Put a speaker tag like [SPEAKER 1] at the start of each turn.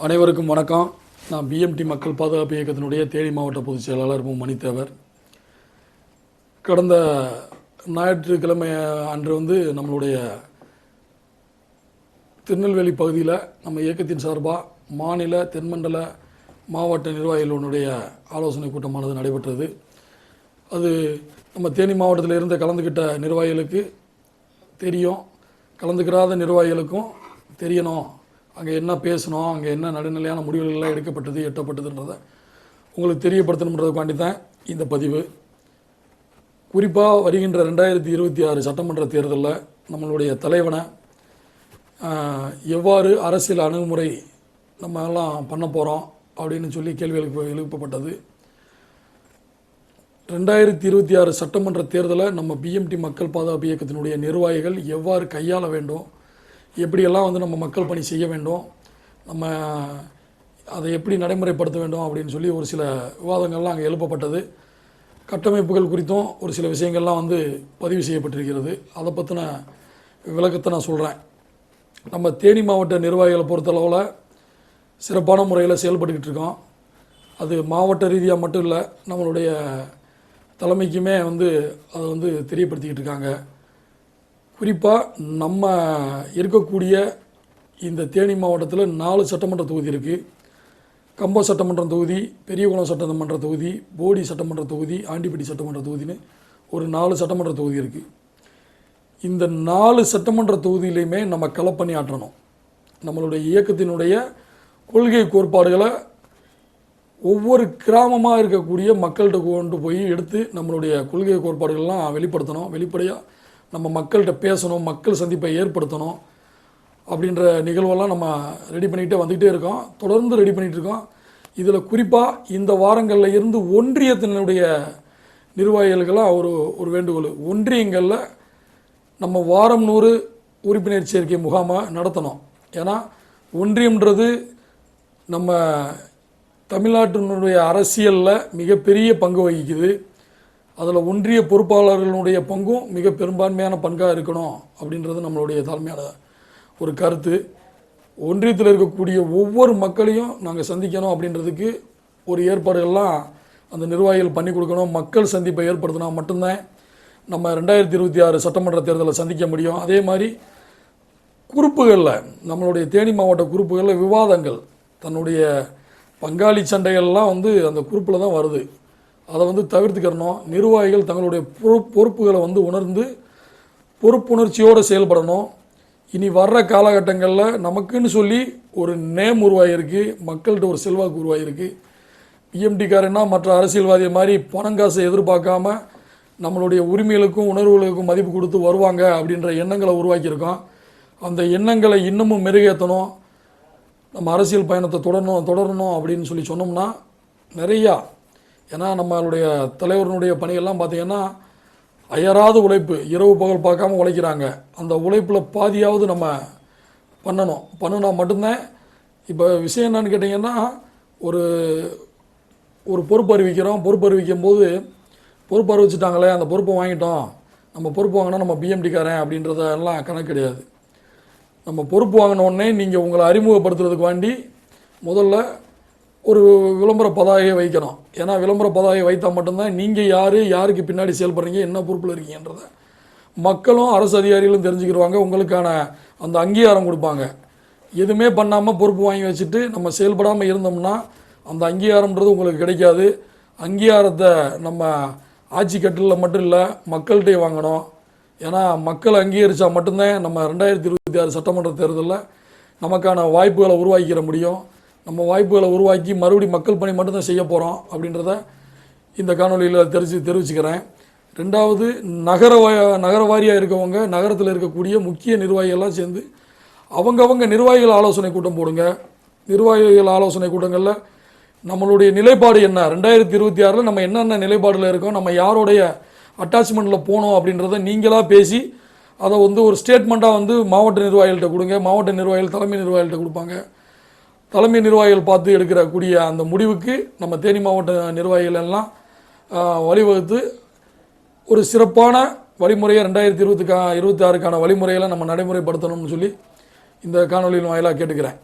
[SPEAKER 1] அனைவருக்கும் வணக்கம். நான் பிஎம்டி மக்கள் பாதுகாப்பு இயக்கத்தினுடைய தேனி மாவட்ட பொதுச் செயலாளர் மு. மணித்தேவர். கடந்த ஞாயிற்றுக்கிழமை அன்று வந்து நம்மளுடைய திருநெல்வேலி பகுதியில் நம்ம இயக்கத்தின் சார்பாக மாநில தென்மண்டல மாவட்ட நிர்வாகிகளுடைய ஆலோசனை கூட்டமானது நடைபெற்றது. அது நம்ம தேனி மாவட்டத்தில் இருந்து கலந்துக்கிட்ட நிர்வாகிகளுக்கு தெரியும். கலந்துக்கிறாத நிர்வாகிகளுக்கும் தெரியணும். அங்கே என்ன பேசணும் அங்கே என்ன நடுநிலையான முடிவுகள்லாம் எடுக்கப்பட்டது எட்டப்பட்டதுன்றதை உங்களுக்கு தெரியப்படுத்தணுன்றதுக்காண்டி தான் இந்த பதிவு. குறிப்பாக வருகின்ற ரெண்டாயிரத்தி இருபத்தி ஆறு சட்டமன்ற தேர்தலில் நம்மளுடைய தலைவனை எவ்வாறு அரசியல் அணுகுமுறை நம்ம எல்லாம் பண்ண போகிறோம் அப்படின்னு சொல்லி கேள்வி எழுப்ப எழுப்பப்பட்டது. ரெண்டாயிரத்தி இருபத்தி ஆறு சட்டமன்ற தேர்தலை நம்ம பிஎம்டி மக்கள் பாதுகாப்பு இயக்கத்தினுடைய நிர்வாகிகள் எவ்வாறு கையாள வேண்டும் எப்படியெல்லாம் வந்து நம்ம மக்கள் பணி செய்ய வேண்டும் நம்ம அதை எப்படி நடைமுறைப்படுத்த வேண்டும் அப்படின்னு சொல்லி ஒரு சில விவாதங்கள்லாம் அங்கே எழுப்பப்பட்டது. கட்டமைப்புகள் குறித்தும் ஒரு சில விஷயங்கள்லாம் வந்து பதிவு செய்யப்பட்டிருக்கிறது. அதை பற்றின விளக்கத்தை நான் சொல்கிறேன் நம்ம தேனி மாவட்ட நிர்வாகிகளை பொறுத்தளவில் சிறப்பான முறையில் செயல்பட்டுக்கிட்டு இருக்கோம். அது மாவட்ட ரீதியாக மட்டும் இல்லை நம்மளுடைய தலைமைக்குமே வந்து அதை வந்து தெரியப்படுத்திக்கிட்டு இருக்காங்க. குறிப்பாக நம்ம இருக்கக்கூடிய இந்த தேனி மாவட்டத்தில் நாலு சட்டமன்ற தொகுதி இருக்குது கம்பம் சட்டமன்ற தொகுதி பெரியகுளம் சட்டமன்ற தொகுதி போடி சட்டமன்ற தொகுதி ஆண்டிப்பட்டி சட்டமன்ற தொகுதின்னு ஒரு நாலு சட்டமன்ற தொகுதி இருக்குது இந்த நாலு சட்டமன்ற தொகுதியிலையுமே நம்ம களப்பணி ஆற்றணும். நம்மளுடைய இயக்கத்தினுடைய கொள்கை கோட்பாடுகளை ஒவ்வொரு கிராமமாக இருக்கக்கூடிய மக்கள்கிட்ட கொண்டு போய் எடுத்து நம்மளுடைய கொள்கை கோட்பாடுகள்லாம் வெளிப்படுத்தணும். வெளிப்படையாக நம்ம மக்கள்கிட்ட பேசணும் மக்கள் சந்திப்பை ஏற்படுத்தணும் அப்படின்ற நிகழ்வெல்லாம் நம்ம ரெடி பண்ணிக்கிட்டே வந்துக்கிட்டே இருக்கோம். தொடர்ந்து ரெடி பண்ணிகிட்டு இருக்கோம். இதில் குறிப்பாக இந்த வாரங்களில் இருந்து ஒன்றியத்தினுடைய நிர்வாகிகளுக்கெல்லாம் ஒரு ஒரு வேண்டுகோள். ஒன்றியங்களில் நம்ம வாரம் நூறு உறுப்பினர் சேர்க்கை முகாமை நடத்தணும். ஏன்னா ஒன்றியம்ன்றது நம்ம தமிழ்நாட்டினுடைய அரசியலில் மிகப்பெரிய பங்கு வகிக்குது. அதில் ஒன்றிய பொறுப்பாளர்களுடைய பங்கும் மிக பெரும்பான்மையான பங்காக இருக்கணும் அப்படின்றது நம்மளுடைய தலைமையான ஒரு கருத்து. ஒன்றியத்தில் இருக்கக்கூடிய ஒவ்வொரு மக்களையும் நாங்கள் சந்திக்கணும் அப்படின்றதுக்கு ஒரு ஏற்பாடுகள்லாம் அந்த நிர்வாகிகள் பண்ணி கொடுக்கணும். மக்கள் சந்திப்பை ஏற்படுத்தினா மட்டும்தான் நம்ம ரெண்டாயிரத்தி இருபத்தி ஆறு சட்டமன்ற தேர்தலை சந்திக்க முடியும். அதே மாதிரி குறிப்புகளில் நம்மளுடைய தேனி மாவட்ட குறிப்புகளில் விவாதங்கள் தன்னுடைய பங்காளி சண்டைகள்லாம் வந்து அந்த குறிப்பில் தான் வருது. அதை வந்து தவிர்த்துக்கிறணும் நிர்வாகிகள் தங்களுடைய பொறுப்புகளை வந்து உணர்ந்து பொறுப்புணர்ச்சியோடு செயல்படணும். இனி வர்ற காலகட்டங்களில் நமக்குன்னு சொல்லி ஒரு நேம் உருவாகிருக்கு மக்கள்கிட்ட ஒரு செல்வாக்கு உருவாகிருக்கு பிஎம்டிக்காரன்னா மற்ற அரசியல்வாதியை மாதிரி பணம் காசை எதிர்பார்க்காம நம்மளுடைய உரிமைகளுக்கும் உணர்வுகளுக்கும் மதிப்பு கொடுத்து வருவாங்க அப்படின்ற எண்ணங்களை உருவாக்கியிருக்கோம். அந்த எண்ணங்களை இன்னமும் மெருகேற்றணும் நம்ம அரசியல் பயணத்தை தொடரணும் தொடரணும் அப்படின்னு சொல்லி சொன்னோம்னா நிறையா ஏன்னா நம்மளுடைய தலைவர்களுடைய பணியெல்லாம் பார்த்தீங்கன்னா அயராது உழைப்பு இரவு பகல் பார்க்காம உழைக்கிறாங்க. அந்த உழைப்பில் பாதியாவது நம்ம பண்ணணும். பண்ணுனா மட்டும்தான். இப்போ விஷயம் என்னன்னு கேட்டிங்கன்னா ஒரு ஒரு பொறுப்பு அறிவிக்கிறோம். பொறுப்பு அறிவிக்கும் போது பொறுப்பு அறிவிச்சிட்டாங்களே அந்த பொறுப்பை வாங்கிட்டோம். நம்ம பொறுப்பு வாங்கினா நம்ம பிஎம்டிக்காரன் அப்படின்றதெல்லாம் கணக்கு கிடையாது. நம்ம பொறுப்பு வாங்கினோடனே நீங்கள் உங்களை அறிமுகப்படுத்துறதுக்கு வேண்டி முதல்ல ஒரு விளம்பர பதாகையை வைக்கணும். ஏன்னா விளம்பர பதாகையை வைத்தால் மட்டும்தான் நீங்கள் யார் யாருக்கு பின்னாடி செயல்படுறீங்க என்ன பொறுப்பில் இருக்கீங்கன்றத. மக்களும் அரசு அதிகாரிகளும் தெரிஞ்சுக்கிடுவாங்க. உங்களுக்கான அந்த அங்கீகாரம் கொடுப்பாங்க. எதுவுமே பண்ணாமல் பொறுப்பு வாங்கி வச்சுட்டு நம்ம செயல்படாமல் இருந்தோம்னா அந்த அங்கீகாரம்ன்றது உங்களுக்கு கிடைக்காது. அங்கீகாரத்தை நம்ம ஆட்சி கட்டிலில் மட்டும் இல்லை மக்கள்கிட்டே வாங்கணும். ஏன்னா மக்கள் அங்கீகரித்தா மட்டும்தான் நம்ம ரெண்டாயிரத்தி இருபத்தி ஆறு சட்டமன்ற தேர்தலில் நமக்கான வாய்ப்புகளை உருவாக்கிற முடியும். நம்ம வாய்ப்புகளை உருவாக்கி மறுபடியும் மக்கள் பணி மட்டும்தான் செய்ய போகிறோம் அப்படின்றத இந்த காணொலியில் தெரிஞ்சு தெரிவிச்சுக்கிறேன். ரெண்டாவது நகர நகர வாரியாக இருக்கவங்க நகரத்தில் இருக்கக்கூடிய முக்கிய நிர்வாகிகள்லாம் சேர்ந்து அவங்கவங்க நிர்வாகிகள் ஆலோசனை கூட்டம் போடுங்க. நிர்வாகிகள் ஆலோசனை கூட்டங்களில் நம்மளுடைய நிலைப்பாடு என்ன? ரெண்டாயிரத்தி இருபத்தி ஆறில் நம்ம என்னென்ன நிலைப்பாடில் இருக்கோம்? நம்ம யாருடைய அட்டாச்மெண்ட்டில் போனோம் அப்படின்றத நீங்களாக பேசி அதை வந்து ஒரு ஸ்டேட்மெண்ட்டாக வந்து மாவட்ட நிர்வாகிகள்கிட்ட கொடுங்க. மாவட்ட நிர்வாகிகள் தலைமை நிர்வாகிகள்கிட்ட கொடுப்பாங்க. தலைமை நிர்வாகிகள் பார்த்து எடுக்கிறக்கூடிய அந்த முடிவுக்கு நம்ம தேனி மாவட்ட நிர்வாகிகள் எல்லாம் வழிவகுத்து ஒரு சிறப்பான வழிமுறையை ரெண்டாயிரத்தி இருபத்துக்கா இருபத்தி ஆறுக்கான வழிமுறைகளை நம்ம நடைமுறைப்படுத்தணும்னு சொல்லி இந்த காணொலியின் வாயிலாக கேட்டுக்கிறேன்.